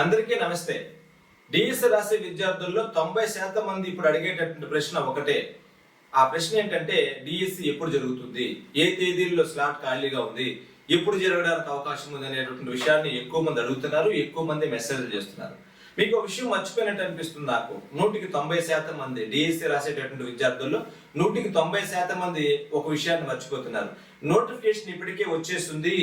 అందరికీ నమస్తే. డిఎస్ రాసే విద్యార్థుల్లో తొంభై శాతం మంది ఇప్పుడు అడిగేటటువంటి ప్రశ్న ఒకటే. ఆ ప్రశ్న ఏంటంటే డిఎస్సి ఎప్పుడు జరుగుతుంది? ఏ తేదీల్లో స్లాట్ ఖాళీగా ఉంది? ఎప్పుడు జరగడానికి అవకాశం ఉంది అనేటువంటి విషయాన్ని ఎక్కువ మంది అడుగుతున్నారు ఎక్కువ మంది మెసేజ్లు చేస్తున్నారు. మీకు ఒక విషయం మర్చిపోయినట్టు అనిపిస్తుంది నాకు. నూటికి తొంభై శాతం మంది డిఎస్సి రాసేటటువంటి విద్యార్థుల్లో నూటికి తొంభై శాతం మంది ఒక విషయాన్ని మర్చిపోతున్నారు. నోటిఫికేషన్ ఇప్పటికే వచ్చేస్తుంది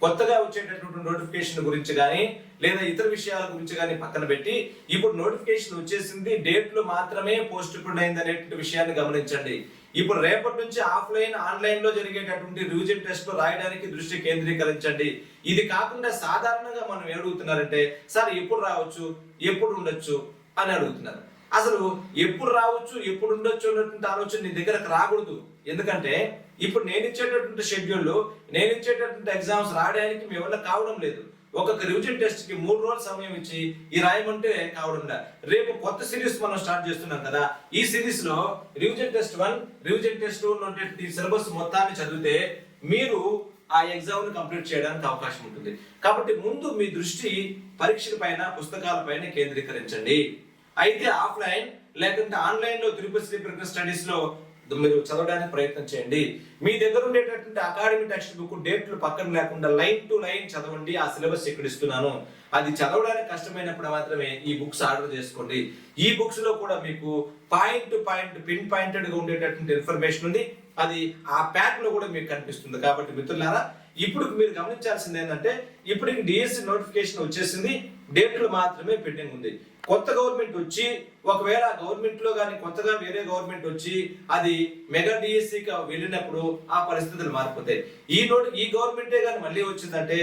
కొత్తగా వచ్చేటటువంటి నోటిఫికేషన్ గురించి కానీ లేదా ఇతర విషయాల గురించి కానీ పక్కన పెట్టి ఇప్పుడు నోటిఫికేషన్ వచ్చేసింది డేట్లు మాత్రమే పోస్ట్ పోన్ అయింది అనేటువంటి విషయాన్ని గమనించండి. ఇప్పుడు రేపటి నుంచి ఆఫ్లైన్ ఆన్లైన్లో జరిగేటటువంటి రివిజన్ టెస్ట్లో రాయడానికి దృష్టి కేంద్రీకరించండి. ఇది కాకుండా సాధారణంగా మనం ఏడుగుతున్నారంటే అడుగుతున్నారంటే సార్ ఎప్పుడు రావచ్చు? ఎప్పుడు ఉండొచ్చు? అని అడుగుతున్నారు. అసలు ఎప్పుడు రావచ్చు ఎప్పుడు ఉండొచ్చు అన్నటువంటి ఆలోచన నీ దగ్గరకు రాకూడదు. ఎందుకంటే ఇప్పుడు నేను ఇచ్చేటటువంటి షెడ్యూల్ నేను ఇచ్చేటటువంటి ఎగ్జామ్స్ రాయడానికి మీ వల్ల కావడం లేదు. ఒక్కొక్క రివిజన్ టెస్ట్కి మూడు రోజులు సమయం ఇచ్చి ఈ రాయమంటే కావడం రేపు కొత్త సిరీస్ మనం స్టార్ట్ చేస్తున్నాం కదా ఈ సిరీస్లో revision test one revision test ఉన్నటువంటి సిలబస్ మొత్తాన్ని చదివితే మీరు ఆ ఎగ్జామ్ను కంప్లీట్ చేయడానికి అవకాశం ఉంటుంది. కాబట్టి ముందు మీ దృష్టి పరీక్షల పైన పుస్తకాల పైన కేంద్రీకరించండి. అయితే ఆఫ్లైన్ లేకుంటే ఆన్లైన్లో తిరుపతి శ్రీ ప్రజ్ఞ స్టడీస్లో మీరు చదవడానికి ప్రయత్నం చేయండి. మీ దగ్గర ఉండేటటువంటి అకాడమీ టెక్స్ట్ బుక్ డేట్లు పక్కన లేకుండా లైన్ టు లైన్ చదవండి. ఆ సిలబస్ ఇక్కడ ఇస్తున్నాను. అది చదవడానికి కష్టమైనప్పుడు మాత్రమే ఈ బుక్స్ ఆర్డర్ చేసుకోండి. ఈ బుక్స్లో కూడా మీకు పాయింట్ టు పాయింట్ పిన్ పాయింటెడ్గా ఉండేటటువంటి ఇన్ఫర్మేషన్ ఉంది. అది ఆ ప్యాక్లో కూడా మీకు కనిపిస్తుంది. కాబట్టి మిత్రులారా ఇప్పుడు మీరు గమనించాల్సింది ఏంటంటే ఇప్పుడు డిఎస్సి నోటిఫికేషన్ వచ్చేసింది. డేట్లు మాత్రమే పెండింగ్ ఉంది. కొత్త గవర్నమెంట్ వచ్చి ఒకవేళ గవర్నమెంట్లో కానీ కొత్తగా వేరే గవర్నమెంట్ వచ్చి అది మెగా డిఎస్సికి వెళ్ళినప్పుడు ఆ పరిస్థితులు మారిపోతాయి. ఈ నోటి ఈ గవర్నమెంటే కానీ మళ్ళీ వచ్చిందంటే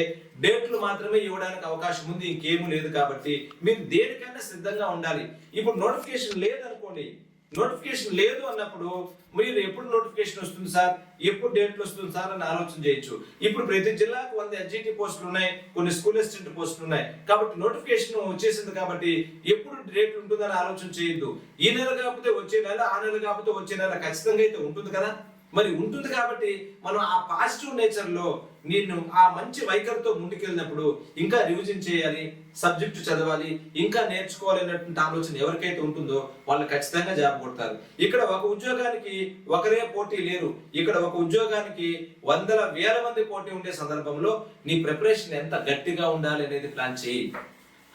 డేట్లు మాత్రమే ఇవ్వడానికి అవకాశం ఉంది ఇంకేమీ లేదు కాబట్టి మీరు దేనికైనా సిద్ధంగా ఉండాలి. ఇప్పుడు నోటిఫికేషన్ లేదనుకోండి నోటిఫికేషన్ లేదు అన్నప్పుడు మీరు ఎప్పుడు నోటిఫికేషన్ వస్తుంది సార్? ఎప్పుడు డేట్లు వస్తుంది సార్ అని ఆలోచన చేయొచ్చు. ఇప్పుడు ప్రతి జిల్లాకు వంద ఎస్జిటి పోస్టులు ఉన్నాయి కొన్ని స్కూల్ అసిస్టెంట్ పోస్టులు ఉన్నాయి. కాబట్టి నోటిఫికేషన్ వచ్చేసింది కాబట్టి ఎప్పుడు డేట్ ఉంటుందని ఆలోచన చేయొద్దు. ఈ నెల కాకపోతే వచ్చే నెల ఆ నెల కాకపోతే వచ్చే నెల ఖచ్చితంగా అయితే ఉంటుంది కదా? మరి ఉంటుంది కాబట్టి మనం ఆ పాజిటివ్ నేచర్లో నేను ఆ మంచి వైఖరితో ముందుకెళ్ళినప్పుడు ఇంకా రివిజన్ చేయాలి సబ్జెక్టు చదవాలి ఇంకా నేర్చుకోవాలి అన్నటువంటి ఆలోచన ఎవరికైతే ఉంటుందో వాళ్ళు ఖచ్చితంగా జాబ్ కొడతారు. ఇక్కడ ఒక ఉద్యోగానికి ఒకరే పోటీ లేరు. ఇక్కడ ఒక ఉద్యోగానికి వందల వేల మంది పోటీ ఉండే సందర్భంలో నీ ప్రిపరేషన్ ఎంత గట్టిగా ఉండాలి అనేది ప్లాన్ చేయి.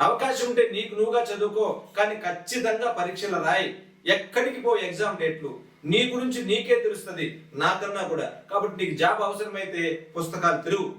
అవకాశం ఉంటే నీకు నువ్వుగా చదువుకో కానీ ఖచ్చితంగా పరీక్షలు రాయి. ఎక్కడికి పో ఎగ్జామ్ డేట్లు నీ గురించి నీకే తెలుస్తుంది నాకన్నా కూడా. కాబట్టి నీకు జాబ్ అవసరమైతే పుస్తకాలు తెరువు.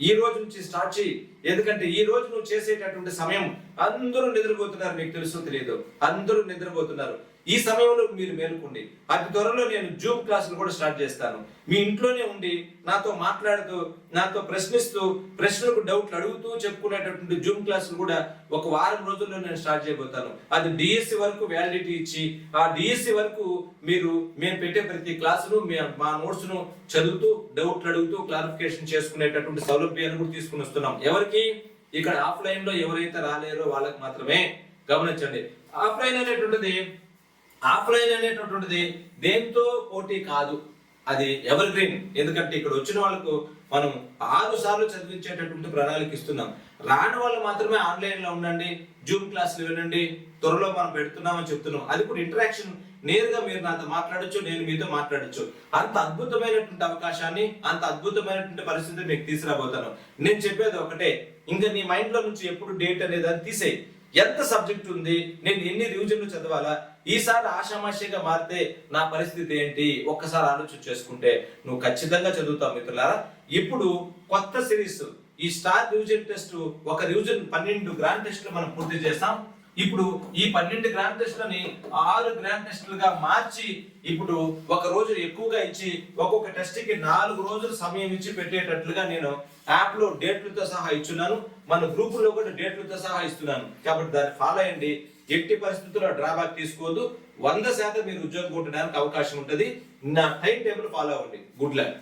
ఈ రోజు నుంచి స్టార్ట్ చేయి. ఎందుకంటే ఈ రోజు నువ్వు చేసేటటువంటి సమయం అందరూ నిద్రపోతున్నారు మీకు తెలుసో తెలియదు అందరూ నిద్రపోతున్నారు. ఈ సమయంలో మీరు మేలుకోండి. అతి త్వరలో నేను జూమ్ క్లాసులు కూడా స్టార్ట్ చేస్తాను. మీ ఇంట్లోనే ఉండి నాతో మాట్లాడుతూ నాతో ప్రశ్నిస్తూ ప్రశ్నలకు డౌట్లు అడుగుతూ చెప్పుకునేటటువంటి జూమ్ క్లాసులు కూడా ఒక వారం రోజుల్లో నేను స్టార్ట్ చేయబోతాను. అది డిఎస్సి వరకు వ్యాలిడిటీ ఇచ్చి ఆ డిఎస్సి వరకు మీరు మేము పెట్టే ప్రతి క్లాసును మే- మా నోట్స్ను చదువుతూ డౌట్లు అడుగుతూ క్లారిఫికేషన్ చేసుకునేటటువంటి సౌలభ్యాన్ని కూడా తీసుకుని వస్తున్నాం. ఎవరికి ఇక్కడ ఆఫ్లైన్లో ఎవరైతే రాలేరో వాళ్ళకి మాత్రమే గమనించండి. ఆఫ్లైన్ అనేటువంటిది ఆఫ్లైన్ అనేటటువంటిది దేంతో పోటీ కాదు. అది ఎవర్ గ్రీన్ ఎందుకంటే ఇక్కడ వచ్చిన వాళ్ళకు మనం ఆరు సార్లు చదివించేటటువంటి ప్రణాళిక ఇస్తున్నాం. రాని వాళ్ళు మాత్రమే ఆన్లైన్లో ఉండండి జూమ్ క్లాసులు వినండి త్వరలో మనం పెడుతున్నామని చెప్తున్నాం. అది కూడా ఇంటరాక్షన్ నేరుగా మీరు నాతో మాట్లాడొచ్చు నేను మీతో మాట్లాడొచ్చు. అంత అద్భుతమైనటువంటి అవకాశాన్ని అంత అద్భుతమైనటువంటి పరిస్థితి మీకు తీసుకురాబోతాను నేను చెప్పేది ఒకటే ఇంకా నీ మైండ్లో నుంచి ఎప్పుడు డేట్ అనేది అది తీసేయి. ఎంత సబ్జెక్ట్ ఉంది నేను ఎన్ని రివిజన్లు చదవాలా ఈసారి ఆషామాషిగా మారితే నా పరిస్థితి ఏంటి ఒక్కసారి ఆలోచన చేసుకుంటే నువ్వు ఖచ్చితంగా చదువుతావు మిత్రులారా. ఇప్పుడు కొత్త సిరీస్ ఈ స్టార్ రివిజన్ టెస్ట్ ఒక రివిజన్ పన్నెండు గ్రాండ్ టెస్ట్లు మనం పూర్తి చేస్తాం. ఇప్పుడు ఈ పన్నెండు గ్రాండ్ టెస్ట్లని ఆరు గ్రాండ్ టెస్ట్లుగా మార్చి ఇప్పుడు ఒక రోజు ఎక్కువగా ఇచ్చి ఒక్కొక్క టెస్ట్కి నాలుగు రోజులు సమయం ఇచ్చి పెట్టేటట్లుగా నేను యాప్లో డేట్లతో సహా ఇచ్చున్నాను. మన గ్రూప్లో కూడా డేట్లతో సహా ఇస్తున్నాను. కాబట్టి దాన్ని ఫాలో అయ్యండి. ఎట్టి పరిస్థితుల్లో డ్రాబ్యాక్ తీసుకోవద్దు. వంద శాతం మీరు ఉద్యోగం కొట్టడానికి అవకాశం ఉంటుంది. నా టైం టేబుల్ ఫాలో అవ్వండి. Good luck.